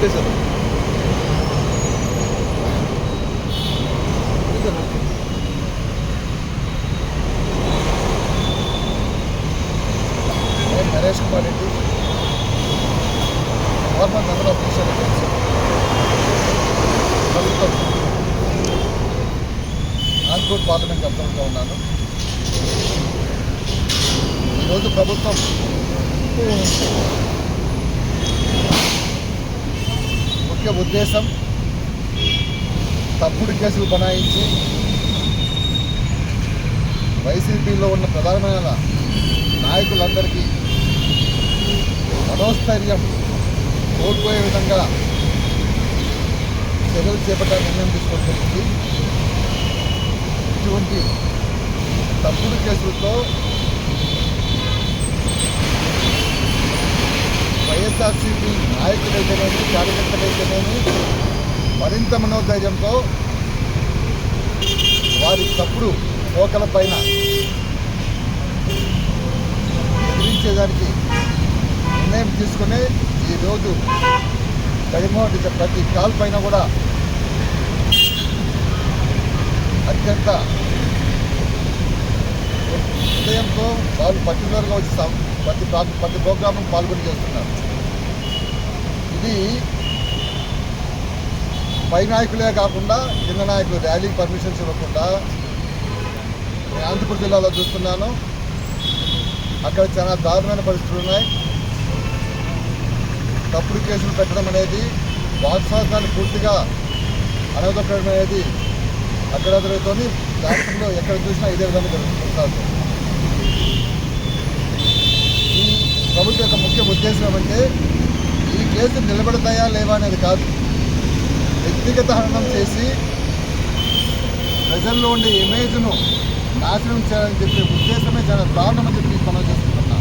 Okay sir. Naresh Kumar Reddy government member of minister ప్రభుత్వం. ఆంధ్రూర్ parliament అబ్జర్వర్గా ఉన్నాను. ఈరోజు ప్రభుత్వం. ముఖ్య ఉద్దేశం తప్పుడు కేసులు బనాయించి వైసీపీలో ఉన్న ప్రధానమైన నాయకులందరికీ మనోస్థైర్యం కోల్పోయే విధంగా చర్యలు చేపట్టాలని నిర్ణయం తీసుకోవడం ఇటువంటి తప్పుడు కేసులతో వైఎస్ఆర్సీపీ నాయకులైతేనేమి కార్యకర్తలైతేనేమి మరింత మనోధైర్యంతో వారి తప్పుడు పోకల పైన ఎదిరించేదానికి నిర్ణయం తీసుకుని ఈరోజు జగన్మోహన్ రెడ్డి ప్రతి కాల్ పైన కూడా అత్యంత హృదయంతో వాళ్ళు పర్టికులర్గా వచ్చి ప్రతి ప్రతి ప్రోగ్రామ్ పాల్గొని చేస్తున్నారు. ఇది పై నాయకులే కాకుండా కింద నాయకులు ర్యాలీకి పర్మిషన్స్ ఇవ్వకుండా అనంతపురం జిల్లాలో చూస్తున్నాను. అక్కడ చాలా దారుణమైన పరిస్థితులు ఉన్నాయి. తప్పుడు కేసులు పెట్టడం అనేది వాక్స్వాసాన్ని పూర్తిగా అనగదొక్కడం అనేది అక్కడ జరుగుతుంది రాష్ట్రంలో ఎక్కడ చూసినా ఇదే విధంగా జరుగుతుంది. ఈ ప్రభుత్వం యొక్క ముఖ్య ఉద్దేశం ఏమంటే కేసులు నిలబడతాయా లేవా అనేది కాదు. వ్యక్తిగత హననం చేసి ప్రజల్లో ఉండే ఇమేజ్ను నాశనం చేయాలని చెప్పే ఉద్దేశమే చాలా దారుణమని చెప్పి మనం చేసుకుంటున్నా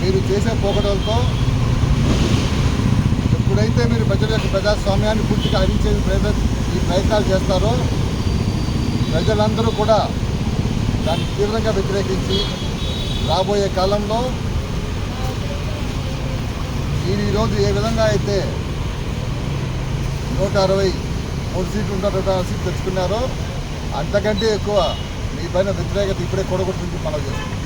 మీరు చేసే పోకడలతో ఎప్పుడైతే మీరు ప్రజల యొక్క ప్రజాస్వామ్యాన్ని పూర్తిగా హరించే ప్రయత్న ఈ ప్రయత్నాలు చేస్తారో ప్రజలందరూ కూడా దాన్ని తీవ్రంగా వ్యతిరేకించి రాబోయే కాలంలో ఈరోజు ఏ విధంగా అయితే నూట అరవై మూడు సీట్లు ఉంటారు నూట అరవై సీట్లు తెచ్చుకున్నారో అంతకంటే ఎక్కువ మీ పైన వ్యతిరేకత ఇప్పుడే కొడగొట్టింది మనం చేస్తున్నాం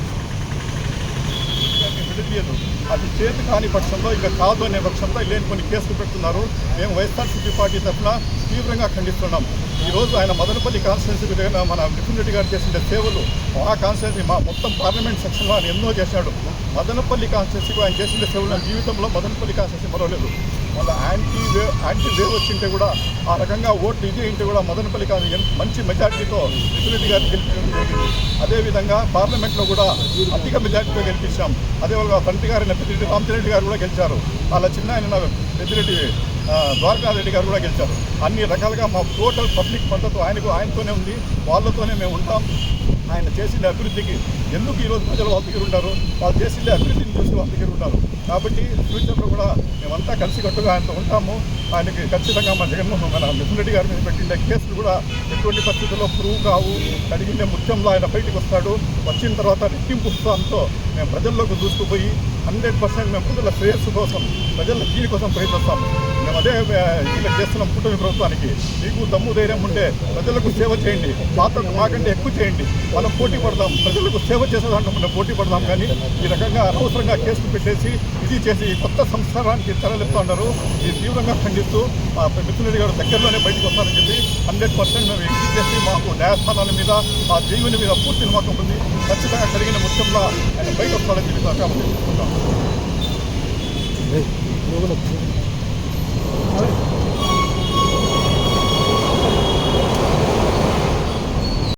అది చేతి కాని పక్షంలో ఇంకా కాదు అనే పక్షంలో లేని కొన్ని కేసులు పెడుతున్నారు. మేము వైఎస్ఆర్సీపీ పార్టీ తరఫున తీవ్రంగా ఖండిస్తున్నాం. ఈరోజు ఆయన మదనపల్లి కాన్స్టిట్యున్సీ దగ్గర మన మిథున్ రెడ్డి గారు చేసిన సేవలు ఆ కాన్స్టిట్యున్సీ మా మొత్తం పార్లమెంట్ సెక్షన్లో ఆయన ఎన్నో చేశాడు. మదనపల్లి కాన్స్టిట్యున్సీకి ఆయన చేసిన సేవలు నా జీవితంలో మదనపల్లి కాన్స్టిట్యున్సీ మరవలేదు. వాళ్ళ యాంటీ వేవ్ యాంటీ వేవ్ వచ్చింటే కూడా ఆ రకంగా ఓట్లు ఇది ఉంటే కూడా మదనపల్లి కాదు మంచి మెజార్టీతో మిథున్ రెడ్డి గెలిపించడం అదేవిధంగా పార్లమెంట్లో కూడా అధిక మెజార్టీతో గెలిపించాం. అదేవిధంగా తండ్రి గారైన పెద్దిరెడ్డి రామతిరెడ్డి గారు కూడా గెలిచారు. వాళ్ళ చిన్న ఆయన పెద్దిరెడ్డి ద్వారకారెడ్డి గారు కూడా గెలిచారు. అన్ని రకాలుగా మా టోటల్ పబ్లిక్ మద్దతు ఆయనకు ఆయనతోనే ఉంది. వాళ్ళతోనే మేము ఉంటాం. ఆయన చేసిన అభివృద్ధికి ఎందుకు ఈరోజు ప్రజలు వాళ్ళ దగ్గర ఉంటారు? వాళ్ళు చేసిన అభివృద్ధిని చూసి వాళ్ళ దగ్గర ఉంటారు. కాబట్టి ఫ్యూచర్లో కూడా మేమంతా కలిసికట్టుగా ఆయనతో ఉంటాము. ఆయనకి ఖచ్చితంగా మన జగన్మోహన్ మన మిథున్ రెడ్డి గారి మీద పెట్టిన కేసులు కూడా ఎటువంటి పరిస్థితుల్లో ప్రూవ్ కావు. అడిగిన ముత్యంలో ఆయన బయటకు వస్తాడు. వచ్చిన తర్వాత రెట్టింపు ఉత్సాహంతో మేము ప్రజల్లోకి దూసుకుపోయి హండ్రెడ్ పర్సెంట్ మేము ప్రజల శ్రేయస్సు కోసం ప్రజల దీని కోసం ప్రయత్నిస్తాం. మేము అదే ఇలా చేస్తున్నాం కూటమి ప్రభుత్వానికి. మీకు దమ్ము ధైర్యం ఉంటే ప్రజలకు సేవ చేయండి. పాత్రకు మాకంటే ఎక్కువ చేయండి. మనం పోటీ పడదాం. ప్రజలకు సేవ చేసే దాంట్లో మనం పోటీ పడదాం. కానీ ఈ రకంగా అనవసరంగా కేసులు పెట్టేసి ఇది చేసి కొత్త సంస్కారానికి తెరలిస్తూ ఉన్నారు. ఇది తీవ్రంగా ఖండిస్తూ మా మిథున్ గారు దగ్గరలోనే బయటకు వస్తారని చెప్పి హండ్రెడ్ పర్సెంట్ మేము ఎగ్జిట్ చేసి మాకు న్యాయస్థానాల మీద మా జీవుని మీద పూర్తి నమ్మకం ఉంది. ఖచ్చితంగా కలిగిన ముఖ్యంగా ఆయన బయట వస్తాడని చెప్పి కాబట్టి